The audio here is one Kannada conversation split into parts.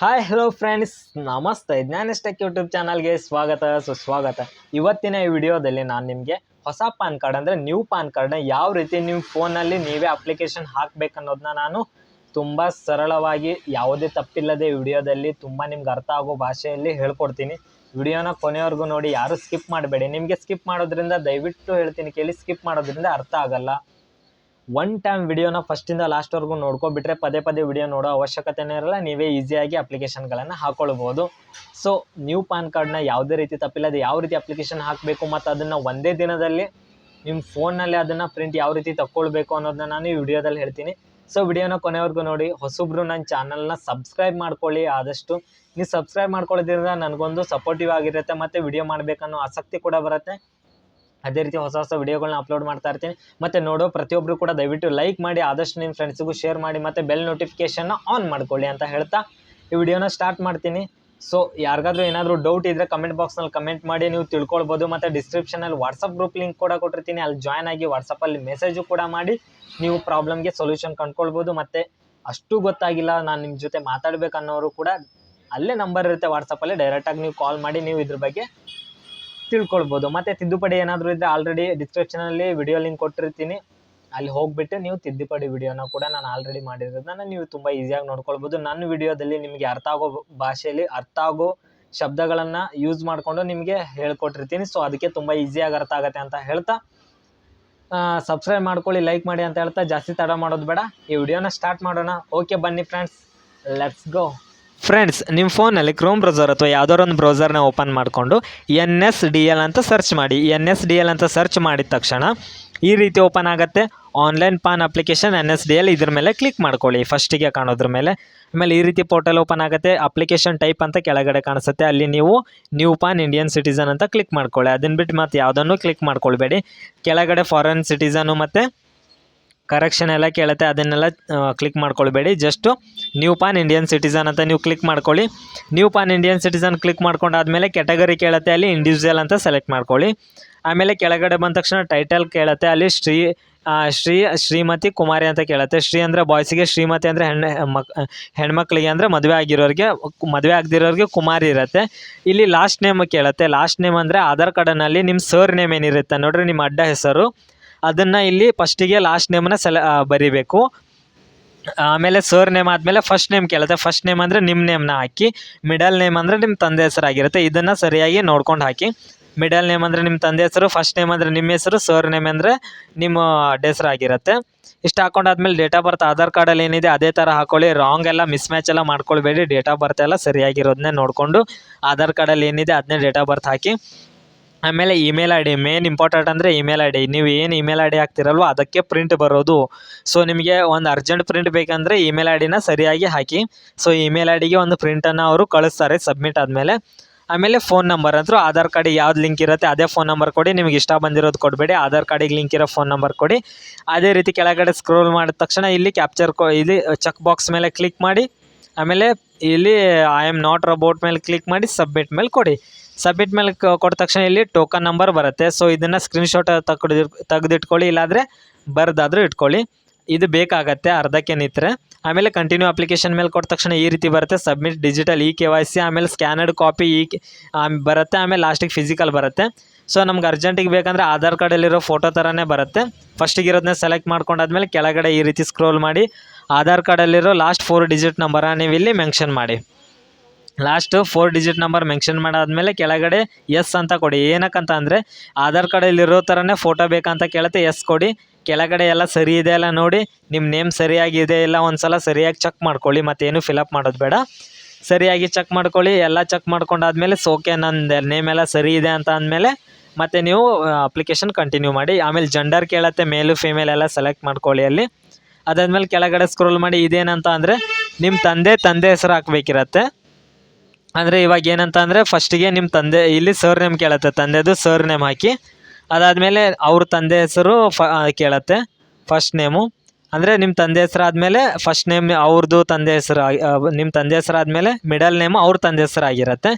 ಹಾಯ್ ಹಲೋ ಫ್ರೆಂಡ್ಸ್ ನಮಸ್ತೆ. ಜ್ಞಾನಿಸ್ಟೆಕ್ ಯೂಟ್ಯೂಬ್ ಚಾನಲ್ಗೆ ಸ್ವಾಗತ. ಸುಸ್ವಾಗತ. ಇವತ್ತಿನ ಈ ವಿಡಿಯೋದಲ್ಲಿ ನಾನು ನಿಮಗೆ ಹೊಸ ಪಾನ್ ಕಾರ್ಡ್ ಅಂದರೆ ನ್ಯೂ ಪಾನ್ ಕಾರ್ಡ್ನ ಯಾವ ರೀತಿ ನಿಮ್ಮ ಫೋನಲ್ಲಿ ನೀವೇ ಅಪ್ಲಿಕೇಶನ್ ಹಾಕಬೇಕನ್ನೋದನ್ನ ನಾನು ತುಂಬ ಸರಳವಾಗಿ ಯಾವುದೇ ತಪ್ಪಿಲ್ಲದೆ ವಿಡಿಯೋದಲ್ಲಿ ತುಂಬ ನಿಮ್ಗೆ ಅರ್ಥ ಆಗೋ ಭಾಷೆಯಲ್ಲಿ ಹೇಳ್ಕೊಡ್ತೀನಿ. ವಿಡಿಯೋನ ಕೊನೆಯವರೆಗೂ ನೋಡಿ, ಯಾರು ಸ್ಕಿಪ್ ಮಾಡಬೇಡಿ. ನಿಮಗೆ ಸ್ಕಿಪ್ ಮಾಡೋದ್ರಿಂದ ದಯವಿಟ್ಟು ಹೇಳ್ತೀನಿ ಕೇಳಿ ಸ್ಕಿಪ್ ಮಾಡೋದ್ರಿಂದ ಅರ್ಥ ಆಗಲ್ಲ. ಒನ್ ಟೈಮ್ ವಿಡಿಯೋನ ಫಸ್ಟಿಂದ ಲಾಸ್ಟ್ವರೆಗೂ ನೋಡ್ಕೊಬಿಟ್ರೆ ಪದೇ ಪದೇ ವಿಡಿಯೋ ನೋಡೋ ಅವಶ್ಯಕತೆನೇ ಇರಲ್ಲ, ನೀವೇ ಈಸಿಯಾಗಿ ಅಪ್ಲಿಕೇಶನ್ಗಳನ್ನು ಹಾಕ್ಕೊಳ್ಬೋದು ಸೊ ನ್ಯೂ ಪಾನ್ ಕಾರ್ಡ್ನ ಯಾವುದೇ ರೀತಿ ತಪ್ಪಿಲ್ಲ, ಅದು ಯಾವ ರೀತಿ ಅಪ್ಲಿಕೇಶನ್ ಹಾಕಬೇಕು ಮತ್ತು ಅದನ್ನು ಒಂದೇ ದಿನದಲ್ಲಿ ನಿಮ್ಮ ಫೋನ್ನಲ್ಲಿ ಅದನ್ನು ಪ್ರಿಂಟ್ ಯಾವ ರೀತಿ ತಕ್ಕೊಳ್ಬೇಕು ಅನ್ನೋದನ್ನ ನಾನು ಈ ವಿಡಿಯೋದಲ್ಲಿ ಹೇಳ್ತೀನಿ. ಸೊ ವಿಡಿಯೋನ ಕೊನೆವರೆಗೂ ನೋಡಿ, ಹೊಸಬ್ರು ನನ್ನ ಚಾನಲ್ನ ಸಬ್ಸ್ಕ್ರೈಬ್ ಮಾಡ್ಕೊಳ್ಳಿ. ಆದಷ್ಟು ನೀವು ಸಬ್ಸ್ಕ್ರೈಬ್ ಮಾಡ್ಕೊಳ್ಳೋದ್ರಿಂದ ನನಗೊಂದು ಸಪೋರ್ಟಿವ್ ಆಗಿರುತ್ತೆ, ಮತ್ತು ವಿಡಿಯೋ ಮಾಡಬೇಕನ್ನೋ ಆಸಕ್ತಿ ಕೂಡ ಬರುತ್ತೆ. ಅದೇ ರೀತಿ ಹೊಸ ಹೊಸ ವಿಡಿಯೋಗಳನ್ನ ಅಪ್ಲೋಡ್ ಮಾಡ್ತಾ ಇರ್ತೀನಿ. ಮತ್ತು ನೋಡೋ ಪ್ರತಿಯೊಬ್ಬರು ಕೂಡ ದಯವಿಟ್ಟು ಲೈಕ್ ಮಾಡಿ, ಆದಷ್ಟು ನಿಮ್ಮ ಫ್ರೆಂಡ್ಸಿಗೂ ಶೇರ್ ಮಾಡಿ, ಮತ್ತು ಬೆಲ್ ನೋಟಿಫಿಕೇಷನ್ನ ಆನ್ ಮಾಡ್ಕೊಳ್ಳಿ ಅಂತ ಹೇಳ್ತಾ ಈ ವಿಡಿಯೋನ ಸ್ಟಾರ್ಟ್ ಮಾಡ್ತೀನಿ. ಸೊ ಯಾರಿಗಾದ್ರೂ ಏನಾದರೂ ಡೌಟ್ ಇದ್ದರೆ ಕಮೆಂಟ್ ಬಾಕ್ಸ್ನಲ್ಲಿ ಕಮೆಂಟ್ ಮಾಡಿ, ನೀವು ತಿಳ್ಕೊಳ್ಬೋದು. ಮತ್ತು ಡಿಸ್ಕ್ರಿಪ್ಷನಲ್ಲಿ ವಾಟ್ಸಪ್ ಗ್ರೂಪ್ ಲಿಂಕ್ ಕೂಡ ಕೊಟ್ಟಿರ್ತೀನಿ. ಅಲ್ಲಿ ಜಾಯ್ನ್ ಆಗಿ ವಾಟ್ಸಪ್ಪಲ್ಲಿ ಮೆಸೇಜು ಕೂಡ ಮಾಡಿ, ನೀವು ಪ್ರಾಬ್ಲಮ್ಗೆ ಸೊಲ್ಯೂಷನ್ ಕಂಡ್ಕೊಳ್ಬೋದು. ಮತ್ತು ಅಷ್ಟು ಗೊತ್ತಾಗಿಲ್ಲ ನಾನು ನಿಮ್ಮ ಜೊತೆ ಮಾತಾಡಬೇಕನ್ನೋರು ಕೂಡ ಅಲ್ಲೇ ನಂಬರ್ ಇರುತ್ತೆ ವಾಟ್ಸಪ್ಪಲ್ಲಿ ಡೈರೆಕ್ಟಾಗಿ ನೀವು ಕಾಲ್ ಮಾಡಿ, ನೀವು ಇದ್ರ ಬಗ್ಗೆ ತಿಳ್ಕೊಳ್ಬೋದು. ಮತ್ತು ತಿದ್ದುಪಡಿ ಏನಾದರೂ ಇದ್ದರೆ ಆಲ್ರೆಡಿ ಡಿಸ್ಕ್ರಿಪ್ಷನಲ್ಲಿ ವಿಡಿಯೋ ಲಿಂಕ್ ಕೊಟ್ಟಿರ್ತೀನಿ. ಅಲ್ಲಿ ಹೋಗ್ಬಿಟ್ಟು ನೀವು ತಿದ್ದುಪಡಿ ವಿಡಿಯೋನ ಕೂಡ ನಾನು ಆಲ್ರೆಡಿ ಮಾಡಿರೋದನ್ನ ನೀವು ತುಂಬ ಈಸಿಯಾಗಿ ನೋಡ್ಕೊಳ್ಬೋದು. ನನ್ನ ವಿಡಿಯೋದಲ್ಲಿ ನಿಮಗೆ ಅರ್ಥ ಆಗೋ ಭಾಷೆಯಲ್ಲಿ, ಅರ್ಥ ಆಗೋ ಶಬ್ದಗಳನ್ನು ಯೂಸ್ ಮಾಡಿಕೊಂಡು ನಿಮಗೆ ಹೇಳ್ಕೊಟ್ಟಿರ್ತೀನಿ. ಸೊ ಅದಕ್ಕೆ ತುಂಬ ಈಸಿಯಾಗಿ ಅರ್ಥ ಆಗುತ್ತೆ ಅಂತ ಹೇಳ್ತಾ. ಸಬ್ಸ್ಕ್ರೈಬ್ ಮಾಡ್ಕೊಳ್ಳಿ ಲೈಕ್ ಮಾಡಿ ಅಂತ ಹೇಳ್ತಾ. ಜಾಸ್ತಿ ತಡ ಮಾಡೋದು ಬೇಡ. ಈ ವಿಡಿಯೋನ ಸ್ಟಾರ್ಟ್ ಮಾಡೋಣ. ಓಕೆ ಬನ್ನಿ ಫ್ರೆಂಡ್ಸ್ ಲೆಟ್ಸ್ ಗೋ ಫ್ರೆಂಡ್ಸ್ ನಿಮ್ಮ ಫೋನಲ್ಲಿ ಕ್ರೋಮ್ ಬ್ರೌಸರ್ ಅಥವಾ ಯಾವುದಾದ್ರು ಒಂದು ಬ್ರೌಸರ್ನ ಓಪನ್ ಮಾಡಿಕೊಂಡು ಎನ್ ಎಸ್ ಡಿ ಎಲ್ ಅಂತ ಸರ್ಚ್ ಮಾಡಿ. ಎನ್ ಎಸ್ ಡಿ ಎಲ್ ಅಂತ ಸರ್ಚ್ ಮಾಡಿದ ತಕ್ಷಣ ಈ ರೀತಿ ಓಪನ್ ಆಗುತ್ತೆ. Online PAN application N S D L ಇದ್ರ ಮೇಲೆ ಕ್ಲಿಕ್ ಮಾಡ್ಕೊಳ್ಳಿ. ಫಸ್ಟಿಗೆ ಕಾಣೋದ್ರ ಮೇಲೆ. ಆಮೇಲೆ ಈ ರೀತಿ ಪೋರ್ಟಲ್ ಓಪನ್ ಆಗುತ್ತೆ. ಅಪ್ಲಿಕೇಶನ್ ಟೈಪ್ ಅಂತ ಕೆಳಗಡೆ ಕಾಣಿಸುತ್ತೆ. ಅಲ್ಲಿ ನೀವು ನ್ಯೂ ಪಾನ್ ಇಂಡಿಯನ್ ಸಿಟಿಸನ್ ಅಂತ ಕ್ಲಿಕ್ ಮಾಡ್ಕೊಳ್ಳಿ. ಅದನ್ನು ಬಿಟ್ಟು ಮತ್ತೆ ಯಾವುದನ್ನು ಕ್ಲಿಕ್ ಮಾಡ್ಕೊಳ್ಬೇಡಿ. ಕೆಳಗಡೆ ಫಾರಿನ್ ಸಿಟಿಸನು ಮತ್ತು ಕರೆಕ್ಷನ್ ಎಲ್ಲ ಕೇಳುತ್ತೆ, ಅದನ್ನೆಲ್ಲ click ಮಾಡ್ಕೊಳ್ಬೇಡಿ. Just new PAN Indian citizen ಅಂತ ನೀವು ಕ್ಲಿಕ್ ಮಾಡ್ಕೊಳ್ಳಿ. New PAN Indian citizen click ಮಾಡ್ಕೊಂಡಾದ್ಮೇಲೆ category ಕೇಳುತ್ತೆ, ಅಲ್ಲಿ ಇಂಡಿವಿಜುವಲ್ ಅಂತ ಸೆಲೆಕ್ಟ್ ಮಾಡ್ಕೊಳ್ಳಿ. ಆಮೇಲೆ ಕೆಳಗಡೆ ಬಂದ ತಕ್ಷಣ ಟೈಟಲ್ ಕೇಳುತ್ತೆ, ಅಲ್ಲಿ ಶ್ರೀ ಶ್ರೀ, ಶ್ರೀಮತಿ ಕುಮಾರಿ ಅಂತ ಕೇಳುತ್ತೆ. ಶ್ರೀ ಅಂದರೆ ಬಾಯ್ಸಿಗೆ ಶ್ರೀಮತಿ ಅಂದರೆ ಹೆಣ್ಣು, ಮಕ್, ಹೆಣ್ಮಕ್ಳಿಗೆ ಅಂದರೆ ಮದುವೆ ಆಗಿರೋರಿಗೆ, ಮದುವೆ ಆಗದಿರೋರಿಗೆ ಕುಮಾರಿ ಇರುತ್ತೆ. ಇಲ್ಲಿ ಲಾಸ್ಟ್ ನೇಮ್ ಕೇಳುತ್ತೆ. ಲಾಸ್ಟ್ ನೇಮ್ ಅಂದರೆ ಆಧಾರ್ ಕಾರ್ಡನಲ್ಲಿ ನಿಮ್ಮ ಸರ್ ನೇಮ್ ಏನಿರುತ್ತೆ. ನೋಡ್ರಿ, ನಿಮ್ಮ ಅಡ್ಡ ಹೆಸರು. ಅದನ್ನು ಇಲ್ಲಿ ಫಸ್ಟಿಗೆ ಲಾಸ್ಟ್ ನೇಮನ್ನ ಸೆಲೆ ಬರಿಬೇಕು. ಆಮೇಲೆ ಸರ್ ನೇಮ್ ಆದಮೇಲೆ ಫಸ್ಟ್ ನೇಮ್ ಕೇಳುತ್ತೆ. ಫಸ್ಟ್ ನೇಮ್ ಅಂದರೆ ನಿಮ್ಮ ನೇಮ್ನ ಹಾಕಿ ಮಿಡಲ್ ನೇಮ್ ಅಂದರೆ ನಿಮ್ಮ ತಂದೆ ಹೆಸರಾಗಿರುತ್ತೆ. ಇದನ್ನು ಸರಿಯಾಗಿ ನೋಡ್ಕೊಂಡು ಹಾಕಿ ಮಿಡಲ್ ನೇಮ್ ಅಂದರೆ ನಿಮ್ಮ ತಂದೆ ಹೆಸರು ಫಸ್ಟ್ ನೇಮ್ ಅಂದರೆ ನಿಮ್ಮ ಹೆಸರು ಸರ್ ನೇಮ್ ಅಂದರೆ ನಿಮ್ಮ ಅಡ್ಡ ಹೆಸರಾಗಿರುತ್ತೆ. ಇಷ್ಟು ಹಾಕೊಂಡಾದ್ಮೇಲೆ ಡೇಟ್ ಆಫ್ ಬರ್ತ್ ಆಧಾರ್ ಕಾರ್ಡಲ್ಲಿ ಏನಿದೆ ಅದೇ ಥರ ಹಾಕೊಳ್ಳಿ. ರಾಂಗ್ ಎಲ್ಲ ಮಿಸ್ ಮ್ಯಾಚ್ ಎಲ್ಲ ಮಾಡ್ಕೊಳ್ಬೇಡಿ. ಡೇಟ್ ಆಫ್ ಬರ್ತ್ ಎಲ್ಲ ಸರಿಯಾಗಿರೋದನ್ನೇ ನೋಡಿಕೊಂಡು, ಆಧಾರ್ ಕಾರ್ಡಲ್ಲಿ ಏನಿದೆ ಅದನ್ನೇ ಡೇಟ್ ಆಫ್ ಬರ್ತ್ ಹಾಕಿ. ಆಮೇಲೆ email I D main important ಅಂದರೆ ಇಮೇಲ್ ಐ ಡಿ ನೀವು ಏನು ಇಮೇಲ್ ಐ ಡಿ ಹಾಕ್ತಿರಲ್ವೋ ಅದಕ್ಕೆ ಪ್ರಿಂಟ್ ಬರೋದು. ಸೊ ನಿಮಗೆ ಒಂದು ಅರ್ಜೆಂಟ್ ಪ್ರಿಂಟ್ ಬೇಕಂದರೆ ಇಮೇಲ್ ಐ ಡಿನ ಸರಿಯಾಗಿ ಹಾಕಿ. ಸೊ ಇಮೇಲ್ ಐ ಡಿಗೆ ಒಂದು ಪ್ರಿಂಟನ್ನು ಅವರು ಕಳಿಸ್ತಾರೆ ಸಬ್ಮಿಟ್ ಆದಮೇಲೆ. ಆಮೇಲೆ ಫೋನ್ ನಂಬರ್ ಅಂತೂ ಆಧಾರ್ ಕಾರ್ಡಿಗೆ ಯಾವ್ದು ಲಿಂಕ್ ಇರುತ್ತೆ ಅದೇ ಫೋನ್ ನಂಬರ್ ಕೊಡಿ. ನಿಮಗೆ ಇಷ್ಟ ಬಂದಿರೋದು ಕೊಡಬೇಡಿ, ಆಧಾರ್ ಕಾರ್ಡಿಗೆ ಲಿಂಕ್ ಇರೋ ಫೋನ್ ನಂಬರ್ ಕೊಡಿ. ಅದೇ ರೀತಿ ಕೆಳಗಡೆ ಸ್ಕ್ರೋಲ್ ಮಾಡಿದ ತಕ್ಷಣ ಇಲ್ಲಿ ಕ್ಯಾಪ್ಚರ್ ಕೊ ಇಲ್ಲಿ ಚೆಕ್ ಬಾಕ್ಸ್ ಮೇಲೆ ಕ್ಲಿಕ್ ಮಾಡಿ. ಆಮೇಲೆ ಇಲ್ಲಿ ಐ ಆಮ್ ನಾಟ್ ರಬೋಟ್ ಮೇಲೆ ಕ್ಲಿಕ್ ಮಾಡಿ ಸಬ್ಮಿಟ್ ಮೇಲೆ ಕೊಡಿ. ಸಬ್ಮಿಟ್ ಮೇಲೆ ಕೊಟ್ಟ ತಕ್ಷಣ ಇಲ್ಲಿ ಟೋಕನ್ ನಂಬರ್ ಬರುತ್ತೆ. ಸೊ ಇದನ್ನು ಸ್ಕ್ರೀನ್ಶಾಟ್ ತಗೊಡಿ ತೆಗೆದಿಟ್ಕೊಳ್ಳಿ, ಇಲ್ಲಾಂದರೆ ಬರ್ದಾದರೂ ಇಟ್ಕೊಳ್ಳಿ. ಇದು ಬೇಕಾಗತ್ತೆ ಅರ್ಧಕ್ಕೆ ನಿಂತರೆ. ಆಮೇಲೆ ಕಂಟಿನ್ಯೂ ಅಪ್ಲಿಕೇಶನ್ ಮೇಲೆ ಕೊಟ್ಟ ತಕ್ಷಣ ಈ ರೀತಿ ಬರುತ್ತೆ. Submit digital e K Y C ಆಮೇಲೆ ಸ್ಕ್ಯಾನರ್ಡ್ ಕಾಪಿ ಈ ಬರುತ್ತೆ. ಆಮೇಲೆ ಲಾಸ್ಟಿಗೆ ಫಿಸಿಕಲ್ ಬರುತ್ತೆ. ಸೊ ನಮ್ಗೆ ಅರ್ಜೆಂಟಿಗೆ ಬೇಕಂದರೆ ಆಧಾರ್ ಕಾರ್ಡಲ್ಲಿರೋ ಫೋಟೋ ಥರನೇ ಬರುತ್ತೆ. ಫಸ್ಟಿಗೆ ಇರೋದನ್ನ ಸೆಲೆಕ್ಟ್ ಮಾಡ್ಕೊಂಡಾದ್ಮೇಲೆ ಕೆಳಗಡೆ ಈ ರೀತಿ ಸ್ಕ್ರೋಲ್ ಮಾಡಿ, ಆಧಾರ್ ಕಾರ್ಡಲ್ಲಿರೋ ಲಾಸ್ಟ್ ಫೋರ್ ಡಿಜಿಟ್ ನಂಬರ ನೀವು ಇಲ್ಲಿ ಮೆನ್ಷನ್ ಮಾಡಿ. Last four digit number mention ಮಾಡಾದ್ಮೇಲೆ ಕೆಳಗಡೆ ಎಸ್ ಅಂತ ಕೊಡಿ. ಏನಕ್ಕಂತ ಅಂದರೆ ಆಧಾರ್ ಕಾರ್ಡಲ್ಲಿರೋ ಥರನೇ ಫೋಟೋ ಬೇಕಂತ ಕೇಳುತ್ತೆ. ಎಸ್ ಕೊಡಿ. ಕೆಳಗಡೆ ಎಲ್ಲ ಸರಿ ಇದೆ ಅಲ್ಲ ನೋಡಿ. ನಿಮ್ಮ ನೇಮ್ ಸರಿಯಾಗಿದೆ ಇಲ್ಲ ಒಂದು ಸಲ ಸರಿಯಾಗಿ ಚೆಕ್ ಮಾಡ್ಕೊಳ್ಳಿ. ಮತ್ತೇನು ಫಿಲಪ್ ಮಾಡೋದು ಬೇಡ. ಸರಿಯಾಗಿ ಚೆಕ್ ಮಾಡ್ಕೊಳ್ಳಿ. ಎಲ್ಲ ಚೆಕ್ ಮಾಡ್ಕೊಂಡಾದ್ಮೇಲೆ ಸೋಕೆ ನನ್ನ ನೇಮ್ ಎಲ್ಲ ಸರಿ ಇದೆ ಅಂತ ಅಂದಮೇಲೆ ಮತ್ತು ನೀವು ಅಪ್ಲಿಕೇಶನ್ ಕಂಟಿನ್ಯೂ ಮಾಡಿ. ಆಮೇಲೆ ಜೆಂಡರ್ ಕೇಳುತ್ತೆ. ಮೇಲು ಫಿಮೇಲ್ ಎಲ್ಲ ಸೆಲೆಕ್ಟ್ ಮಾಡ್ಕೊಳ್ಳಿ ಅಲ್ಲಿ. ಅದಾದಮೇಲೆ ಕೆಳಗಡೆ ಸ್ಕ್ರೋಲ್ ಮಾಡಿ. ಇದೇನಂತ ಅಂದರೆ ನಿಮ್ಮ ತಂದೆ ತಂದೆ ಹೆಸರು ಹಾಕ್ಬೇಕಿರತ್ತೆ. ಅಂದರೆ ಇವಾಗ ಏನಂತ ಅಂದರೆ ಫಸ್ಟಿಗೆ ನಿಮ್ಮ ತಂದೆ, ಇಲ್ಲಿ ಸರ್ ನೇಮ್ ಕೇಳತ್ತೆ. ತಂದೆದು ಸರ್ ನೇಮ್ ಹಾಕಿ. ಅದಾದಮೇಲೆ ಅವ್ರ ತಂದೆ ಹೆಸರು ಫ ಕೇಳತ್ತೆ. ಫಸ್ಟ್ ನೇಮು ಅಂದರೆ ನಿಮ್ಮ ತಂದೆ ಹೆಸರು ಆದಮೇಲೆ ಫಸ್ಟ್ ನೇಮ್ ಅವ್ರದ್ದು ತಂದೆ ಹೆಸರು ನಿಮ್ಮ ತಂದೆ ಹೆಸರು ಆದಮೇಲೆ ಮಿಡಲ್ ನೇಮು ಅವ್ರ ತಂದೆ ಹೆಸರು ಆಗಿರುತ್ತೆ.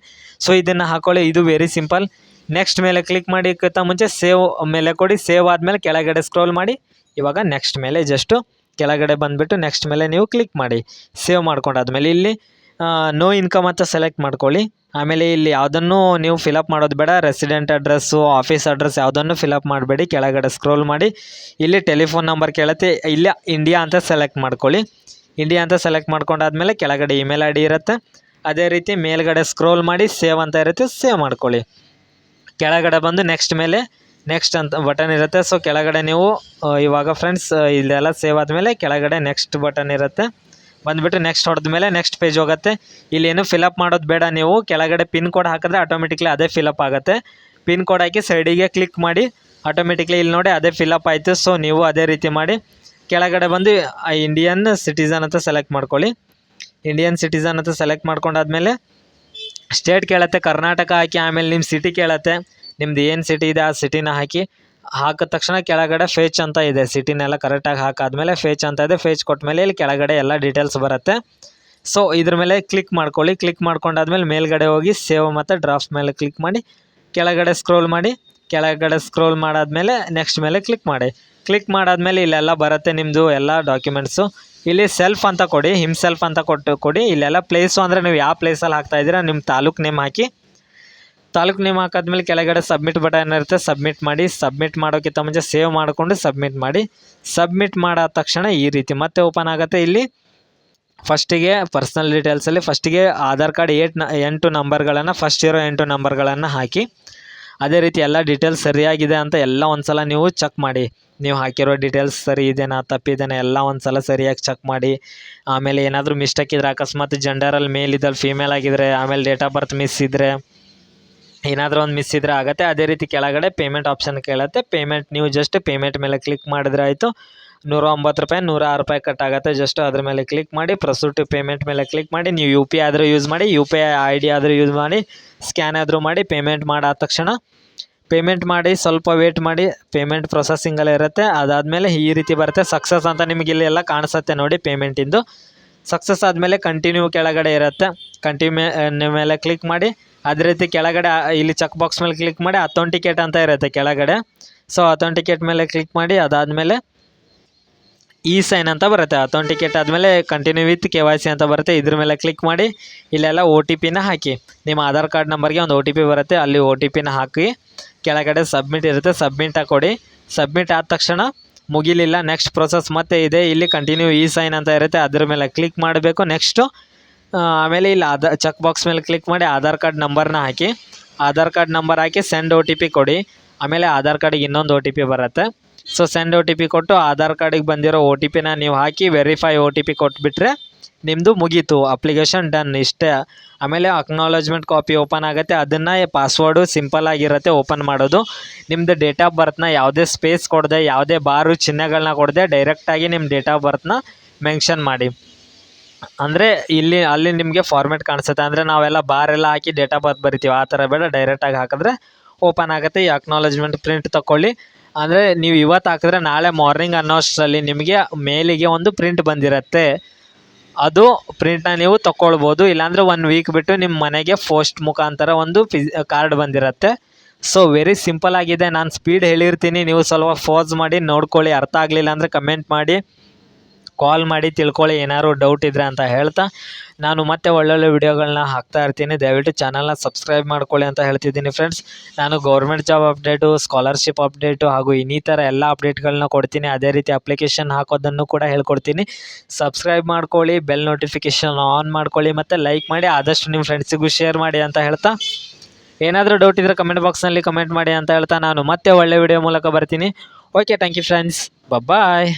ಸೊ ಇದನ್ನು ಹಾಕೊಳ್ಳಿ. ಇದು ವೆರಿ ಸಿಂಪಲ್ ನೆಕ್ಸ್ಟ್ ಮೇಲೆ ಕ್ಲಿಕ್ ಮಾಡಿಕ್ಕಿಂತ ಮುಂಚೆ ಸೇವ್ ಮೇಲೆ ಕೊಡಿ. ಸೇವ್ ಆದಮೇಲೆ ಕೆಳಗಡೆ ಸ್ಕ್ರೋಲ್ ಮಾಡಿ. ಇವಾಗ ನೆಕ್ಸ್ಟ್ ಮೇಲೆ ಜಸ್ಟು ಕೆಳಗಡೆ ಬಂದುಬಿಟ್ಟು ನೆಕ್ಸ್ಟ್ ಮೇಲೆ ನೀವು ಕ್ಲಿಕ್ ಮಾಡಿ. ಸೇವ್ ಮಾಡ್ಕೊಂಡಾದ್ಮೇಲೆ ಇಲ್ಲಿ ನೋ ಇನ್ಕಮ್ ಅಂತ ಸೆಲೆಕ್ಟ್ ಮಾಡ್ಕೊಳ್ಳಿ. ಆಮೇಲೆ ಇಲ್ಲಿ ಯಾವುದನ್ನು ನೀವು ಫಿಲಪ್ ಮಾಡೋದು ಬೇಡ. ರೆಸಿಡೆಂಟ್ ಅಡ್ರೆಸ್ಸು ಆಫೀಸ್ ಅಡ್ರೆಸ್ ಯಾವುದನ್ನು ಫಿಲಪ್ ಮಾಡಬೇಡಿ. ಕೆಳಗಡೆ ಸ್ಕ್ರೋಲ್ ಮಾಡಿ. ಇಲ್ಲಿ ಟೆಲಿಫೋನ್ ನಂಬರ್ ಕೇಳುತ್ತೆ. ಇಲ್ಲೇ ಇಂಡಿಯಾ ಅಂತ ಸೆಲೆಕ್ಟ್ ಮಾಡ್ಕೊಳ್ಳಿ. ಇಂಡಿಯಾ ಅಂತ ಸೆಲೆಕ್ಟ್ ಮಾಡ್ಕೊಂಡಾದ್ಮೇಲೆ ಕೆಳಗಡೆ ಇಮೇಲ್ ಐ ಡಿ ಇರುತ್ತೆ. ಅದೇ ರೀತಿ ಮೇಲ್ಗಡೆ ಸ್ಕ್ರೋಲ್ ಮಾಡಿ ಸೇವ್ ಅಂತ ಇರುತ್ತೆ ಸೇವ್ ಮಾಡ್ಕೊಳ್ಳಿ. ಕೆಳಗಡೆ ಬಂದು ನೆಕ್ಸ್ಟ್ ಮೇಲೆ ನೆಕ್ಸ್ಟ್ ಅಂತ ಬಟನ್ ಇರುತ್ತೆ. ಸೊ ಕೆಳಗಡೆ ನೀವು ಇವಾಗ ಫ್ರೆಂಡ್ಸ್ ಇಲ್ಲೆಲ್ಲ ಸೇವ್ ಆದಮೇಲೆ ಕೆಳಗಡೆ ನೆಕ್ಸ್ಟ್ ಬಟನ್ ಇರುತ್ತೆ. ಬಂದುಬಿಟ್ಟು ನೆಕ್ಸ್ಟ್ ಹೊಡೆದ ಮೇಲೆ ನೆಕ್ಸ್ಟ್ ಪೇಜ್ ಹೋಗುತ್ತೆ. ಇಲ್ಲಿ ಇಲ್ಲೇನು ಫಿಲಪ್ ಮಾಡೋದು ಬೇಡ ನೀವು. ಕೆಳಗಡೆ ಪಿನ್ ಕೋಡ್ ಹಾಕಿದ್ರೆ ಆಟೋಮೆಟಿಕ್ಲಿ ಅದೇ ಫಿಲಪ್ ಆಗುತ್ತೆ. ಪಿನ್ ಕೋಡ್ ಹಾಕಿ ಸೈಡಿಗೆ ಕ್ಲಿಕ್ ಮಾಡಿ ಆಟೋಮೆಟಿಕ್ಲಿ ಇಲ್ಲಿ ನೋಡಿ ಅದೇ ಫಿಲಪ್ ಆಯಿತು. ಸೊ ನೀವು ಅದೇ ರೀತಿ ಮಾಡಿ, ಕೆಳಗಡೆ ಬಂದು ಇಂಡಿಯನ್ ಸಿಟಿಸನ್ ಅಂತ ಸೆಲೆಕ್ಟ್ ಮಾಡ್ಕೊಳ್ಳಿ. ಇಂಡಿಯನ್ ಸಿಟಿಸನ್ ಅಂತ ಸೆಲೆಕ್ಟ್ ಮಾಡ್ಕೊಂಡಾದ್ಮೇಲೆ ಸ್ಟೇಟ್ ಕೇಳತ್ತೆ, ಕರ್ನಾಟಕ ಹಾಕಿ, ಆಮೇಲೆ ನಿಮ್ಮ ಸಿಟಿ ಕೇಳತ್ತೆ. ನಿಮ್ದು ಏನು ಸಿಟಿ ಇದೆ, ಆ ಸಿಟಿನ ಹಾಕಿ. ಹಾಕಿದ ತಕ್ಷಣ ಕೆಳಗಡೆ ಫೇಚ್ ಅಂತ ಇದೆ. ಸಿಟಿನೆಲ್ಲ ಕರೆಕ್ಟಾಗಿ ಹಾಕಾದ್ಮೇಲೆ ಫೇಚ್ ಅಂತ ಇದೆ. ಫೇಚ್ ಕೊಟ್ಮೇಲೆ ಇಲ್ಲಿ ಕೆಳಗಡೆ ಎಲ್ಲ ಡೀಟೇಲ್ಸ್ ಬರುತ್ತೆ. ಸೊ ಇದ್ರ ಮೇಲೆ ಕ್ಲಿಕ್ ಮಾಡ್ಕೊಳ್ಳಿ. ಕ್ಲಿಕ್ ಮಾಡ್ಕೊಂಡಾದ್ಮೇಲೆ ಮೇಲ್ಗಡೆ ಹೋಗಿ ಸೇವ್ ಮತ್ತು ಡ್ರಾಫ್ಟ್ ಮೇಲೆ ಕ್ಲಿಕ್ ಮಾಡಿ, ಕೆಳಗಡೆ ಸ್ಕ್ರೋಲ್ ಮಾಡಿ, ಕೆಳಗಡೆ ಸ್ಕ್ರೋಲ್ ಮಾಡಾದ್ಮೇಲೆ ನೆಕ್ಸ್ಟ್ ಮೇಲೆ ಕ್ಲಿಕ್ ಮಾಡಿ. ಕ್ಲಿಕ್ ಮಾಡಾದ್ಮೇಲೆ ಇಲ್ಲೆಲ್ಲ ಬರುತ್ತೆ ನಿಮ್ಮದು ಎಲ್ಲ ಡಾಕ್ಯುಮೆಂಟ್ಸು ಇಲ್ಲಿ ಸೆಲ್ಫ್ ಅಂತ ಕೊಡಿ ಹಿಮ್ ಸೆಲ್ಫ್ ಅಂತ ಕೊಟ್ಟು ಕೊಡಿ. ಇಲ್ಲೆಲ್ಲ ಪ್ಲೇಸು ಅಂದರೆ ನೀವು ಯಾವ ಪ್ಲೇಸಲ್ಲಿ ಹಾಕ್ತಾ ಇದ್ದೀರಾ ನಿಮ್ಮ ತಾಲೂಕು ನೇಮ್ ಹಾಕಿ. ತಾಲೂಕು ನೇಮ್ ಹಾಕಾದ್ಮೇಲೆ ಕೆಳಗಡೆ ಸಬ್ಮಿಟ್ ಬಟನ್ ಇರುತ್ತೆ, ಸಬ್ಮಿಟ್ ಮಾಡಿ, ಸಬ್ಮಿಟ್ ಮಾಡೋಕ್ಕಿಂತ ಮುಂಚೆ ಸೇವ್ ಮಾಡಿಕೊಂಡು ಸಬ್ಮಿಟ್ ಮಾಡಿ. ಸಬ್ಮಿಟ್ ಮಾಡಾದ ತಕ್ಷಣ ಈ ರೀತಿ ಮತ್ತೆ ಓಪನ್ ಆಗುತ್ತೆ. ಇಲ್ಲಿ ಫಸ್ಟಿಗೆ ಪರ್ಸ್ನಲ್ ಡೀಟೇಲ್ಸಲ್ಲಿ ಫಸ್ಟಿಗೆ ಆಧಾರ್ ಕಾರ್ಡ್ ಏಟ್ನ, ಎಂಟು ನಂಬರ್ಗಳನ್ನು, ಫಸ್ಟ್ ಇರೋ ಎಂಟು ನಂಬರ್ಗಳನ್ನು ಹಾಕಿ. ಅದೇ ರೀತಿ ಎಲ್ಲ ಡೀಟೇಲ್ಸ್ ಸರಿಯಾಗಿದೆ ಅಂತ ಎಲ್ಲ ಒಂದ್ಸಲ ನೀವು ಚೆಕ್ ಮಾಡಿ. ನೀವು ಹಾಕಿರೋ ಡೀಟೇಲ್ಸ್ ಸರಿ ಇದೆಯಾ ತಪ್ಪಿದೆಯಾ ಎಲ್ಲ ಒಂದ್ಸಲ ಸರಿಯಾಗಿ ಚೆಕ್ ಮಾಡಿ. ಆಮೇಲೆ ಏನಾದರೂ ಮಿಸ್ಟೇಕ್ ಇದ್ದರೆ ಅಕಸ್ಮಾತ್ ಜೆಂಡರಲ್ಲಿ ಮೇಲ್ ಇದ್ದಲ್ಲಿ ಫೀಮೇಲ್ ಆಗಿದ್ರೆ, ಆಮೇಲೆ ಡೇಟ್ ಆಫ್ ಬರ್ತ್ ಮಿಸ್ ಇದ್ದರೆ ಏನಾದರೂ ಒಂದು ಮಿಸ್ ಇದ್ರೆ ಆಗುತ್ತೆ. ಅದೇ ರೀತಿ ಕೆಳಗಡೆ ಪೇಮೆಂಟ್ ಆಪ್ಷನ್ ಕೇಳುತ್ತೆ. ಪೇಮೆಂಟ್ ನೀವು ಜಸ್ಟ್ ಪೇಮೆಂಟ್ ಮೇಲೆ ಕ್ಲಿಕ್ ಮಾಡಿದ್ರೆ ಆಯಿತು. ನೂರ ಒಂಬತ್ತು ರೂಪಾಯಿ ನೂರ ಆರು ರೂಪಾಯಿ ಕಟ್ ಆಗುತ್ತೆ ಜಸ್ಟ್ ಅದ್ರ ಮೇಲೆ ಕ್ಲಿಕ್ ಮಾಡಿ ಪ್ರಸೂಟ್ ಪೇಮೆಂಟ್ ಮೇಲೆ ಕ್ಲಿಕ್ ಮಾಡಿ, ನೀವು ಯು ಪಿ ಆದರೂ ಯೂಸ್ ಮಾಡಿ U P I I D ಆದರೂ ಯೂಸ್ ಮಾಡಿ ಸ್ಕ್ಯಾನ್ ಆದರೂ ಮಾಡಿ ಪೇಮೆಂಟ್ ಮಾಡಾದ ತಕ್ಷಣ ಪೇಮೆಂಟ್ ಮಾಡಿ, ಸ್ವಲ್ಪ ವೇಟ್ ಮಾಡಿ ಪೇಮೆಂಟ್ ಪ್ರೊಸೆಸಿಂಗಲ್ಲಿ ಇರುತ್ತೆ. ಅದಾದಮೇಲೆ ಈ ರೀತಿ ಬರುತ್ತೆ. ಸಕ್ಸಸ್ ಅಂತ ನಿಮಗೆ ಇಲ್ಲಿ ಎಲ್ಲ ಕಾಣಿಸುತ್ತೆ ನೋಡಿ ಪೇಮೆಂಟಿಂದು ಸಕ್ಸಸ್ ಆದಮೇಲೆ ಕಂಟಿನ್ಯೂ ಕೆಳಗಡೆ ಇರುತ್ತೆ. ಕಂಟಿನ್ಯೂ ಮೇಲೆ ಕ್ಲಿಕ್ ಮಾಡಿ ಅದೇ ರೀತಿ ಕೆಳಗಡೆ ಇಲ್ಲಿ ಚೆಕ್ ಬಾಕ್ಸ್ ಮೇಲೆ ಕ್ಲಿಕ್ ಮಾಡಿ ಅಥೆಂಟಿಕೇಟ್ ಅಂತ ಇರುತ್ತೆ ಕೆಳಗಡೆ. ಸೊ ಅಥೆಂಟಿಕೇಟ್ ಮೇಲೆ ಕ್ಲಿಕ್ ಮಾಡಿ ಅದಾದಮೇಲೆ ಇ ಸೈನ್ ಅಂತ ಬರುತ್ತೆ. ಅಥೆಂಟಿಕೇಟ್ ಆದಮೇಲೆ continue with K Y C ಅಂತ ಬರುತ್ತೆ. ಇದ್ರ ಮೇಲೆ ಕ್ಲಿಕ್ ಮಾಡಿ ಇಲ್ಲೆಲ್ಲ ಒ ಟಿ ಪಿನ ಹಾಕಿ. ನಿಮ್ಮ ಆಧಾರ್ ಕಾರ್ಡ್ ನಂಬರ್ಗೆ ಒಂದು ಒ ಟಿ ಪಿ ಬರುತ್ತೆ. ಅಲ್ಲಿ ಒ ಟಿ ಪಿನ ಹಾಕಿ ಕೆಳಗಡೆ ಸಬ್ಮಿಟ್ ಇರುತ್ತೆ. ಸಬ್ಮಿಟ್ ಹಾಕೊಡಿ. ಸಬ್ಮಿಟ್ ಆದ ತಕ್ಷಣ ಮುಗಿಲಿಲ್ಲ. ನೆಕ್ಸ್ಟ್ ಪ್ರೊಸೆಸ್ ಮತ್ತೆ ಇದೆ. ಇಲ್ಲಿ ಕಂಟಿನ್ಯೂ ಇ ಸೈನ್ ಅಂತ ಇರುತ್ತೆ. ಅದ್ರ ಮೇಲೆ ಕ್ಲಿಕ್ ಮಾಡಬೇಕು. ನೆಕ್ಸ್ಟು ಆಮೇಲೆ ಇಲ್ಲಿ ಆಧಾರ್ ಚೆಕ್ ಬಾಕ್ಸ್ ಮೇಲೆ ಕ್ಲಿಕ್ ಮಾಡಿ ಆಧಾರ್ ಕಾರ್ಡ್ ನಂಬರ್ನ ಹಾಕಿ, ಆಧಾರ್ ಕಾರ್ಡ್ ನಂಬರ್ ಹಾಕಿ ಸೆಂಡ್ ಓ ಟಿ ಪಿ ಕೊಡಿ. ಆಮೇಲೆ ಆಧಾರ್ ಕಾರ್ಡಿಗೆ ಇನ್ನೊಂದು ಒ ಟಿ ಪಿ ಬರುತ್ತೆ. So send O T P ಕೊಟ್ಟು ಆಧಾರ್ ಕಾರ್ಡಿಗೆ ಬಂದಿರೋ ಒ ಟಿ ಪಿನ ನೀವು ಹಾಕಿ ವೆರಿಫೈ ಒ ಟಿ ಪಿ ಕೊಟ್ಬಿಟ್ರೆ ನಿಮ್ಮದು ಮುಗೀತು. ಅಪ್ಲಿಕೇಶನ್ ಡನ್ ಇಷ್ಟೇ. ಆಮೇಲೆ ಅಕ್ನಾಲಜ್ಮೆಂಟ್ ಕಾಪಿ ಓಪನ್ ಆಗುತ್ತೆ. ಅದನ್ನು ಪಾಸ್ವರ್ಡು ಸಿಂಪಲ್ ಆಗಿರುತ್ತೆ ಓಪನ್ ಮಾಡೋದು. ನಿಮ್ಮದು ಡೇಟ್ ಆಫ್ ಬರ್ತ್ನ ಯಾವುದೇ ಸ್ಪೇಸ್ ಕೊಡದೆ, ಯಾವುದೇ ಬಾರು ಚಿಹ್ನೆಗಳನ್ನ ಕೊಡದೆ ಡೈರೆಕ್ಟಾಗಿ ನಿಮ್ಮ ಡೇಟ್ ಆಫ್ ಬರ್ತ್ನ ಮೆನ್ಷನ್ ಮಾಡಿ. ಅಂದರೆ ಇಲ್ಲಿ, ಅಲ್ಲಿ ನಿಮಗೆ ಫಾರ್ಮೆಟ್ ಕಾಣಿಸುತ್ತೆ. ಅಂದರೆ ನಾವೆಲ್ಲ ಬಾರ್ ಎಲ್ಲ ಹಾಕಿ ಡೇಟ್ ಆಫ್ ಬರ್ತ್ ಬರಿತೀವಿ. ಆ ಥರ ಬೇಡ. ಡೈರೆಕ್ಟಾಗಿ ಹಾಕಿದ್ರೆ ಓಪನ್ ಆಗುತ್ತೆ. ಈ ಅಕ್ನಾಲಜ್ಮೆಂಟ್ ಪ್ರಿಂಟ್ ತಗೊಳ್ಳಿ ಅಂದರೆ ನೀವು ಇವತ್ತು ಹಾಕಿದ್ರೆ ನಾಳೆ ಮಾರ್ನಿಂಗ್ ಅನ್ನೋಷ್ಟರಲ್ಲಿ ನಿಮಗೆ ಮೇಲಿಗೆ ಒಂದು ಪ್ರಿಂಟ್ ಬಂದಿರುತ್ತೆ. ಅದು ಪ್ರಿಂಟ್ನ ನೀವು ತಗೊಳ್ಬೋದು ಇಲ್ಲಾಂದರೆ ಒನ್ ವೀಕ್ ಬಿಟ್ಟು ನಿಮ್ಮ ಮನೆಗೆ ಪೋಸ್ಟ್ ಮುಖಾಂತರ ಒಂದು ಕಾರ್ಡ್ ಬಂದಿರುತ್ತೆ. ಸೊ ವೆರಿ ಸಿಂಪಲ್ ಆಗಿದೆ. ನಾನು ಸ್ಪೀಡ್ ಹೇಳಿರ್ತೀನಿ. ನೀವು ಸ್ವಲ್ಪ ಫೋಸ್ ಮಾಡಿ, ನೋಡ್ಕೊಳ್ಳಿ. ಅರ್ಥ ಆಗಲಿಲ್ಲ ಅಂದರೆ ಕಮೆಂಟ್ ಮಾಡಿ. ಕಾಲ್ ಮಾಡಿ ತಿಳ್ಕೊಳ್ಳಿ, ಏನಾದ್ರು ಡೌಟ್ ಇದ್ದರೆ ಅಂತ ಹೇಳ್ತಾ, ನಾನು ಮತ್ತೆ ಒಳ್ಳೊಳ್ಳೆ ವಿಡಿಯೋಗಳನ್ನ ಹಾಕ್ತಾ ಇರ್ತೀನಿ. ದಯವಿಟ್ಟು ಚಾನಲ್ನ ಸಬ್ಸ್ಕ್ರೈಬ್ ಮಾಡ್ಕೊಳ್ಳಿ ಅಂತ ಹೇಳ್ತಿದ್ದೀನಿ ಫ್ರೆಂಡ್ಸ್ ನಾನು government job update scholarship update ಹಾಗೂ ಇನ್ನಿತರ ಎಲ್ಲ ಅಪ್ಡೇಟ್ಗಳನ್ನ ಕೊಡ್ತೀನಿ. ಅದೇ ರೀತಿ ಅಪ್ಲಿಕೇಶನ್ ಹಾಕೋದನ್ನು ಕೂಡ ಹೇಳ್ಕೊಡ್ತೀನಿ. ಸಬ್ಸ್ಕ್ರೈಬ್ ಮಾಡ್ಕೊಳ್ಳಿ ಬೆಲ್ ನೋಟಿಫಿಕೇಷನ್ ಆನ್ ಮಾಡ್ಕೊಳ್ಳಿ ಮತ್ತು ಲೈಕ್ ಮಾಡಿ. ಆದಷ್ಟು ನಿಮ್ಮ ಫ್ರೆಂಡ್ಸಿಗೂ ಶೇರ್ ಮಾಡಿ ಅಂತ ಹೇಳ್ತಾ. ಏನಾದರೂ ಡೌಟ್ ಇದ್ದರೆ ಕಮೆಂಟ್ ಬಾಕ್ಸ್ನಲ್ಲಿ ಕಮೆಂಟ್ ಮಾಡಿ ಅಂತ ಹೇಳ್ತಾ. ನಾನು ಮತ್ತೆ ಒಳ್ಳೆ ವಿಡಿಯೋ ಮೂಲಕ ಬರ್ತೀನಿ. Okay thank you friends bye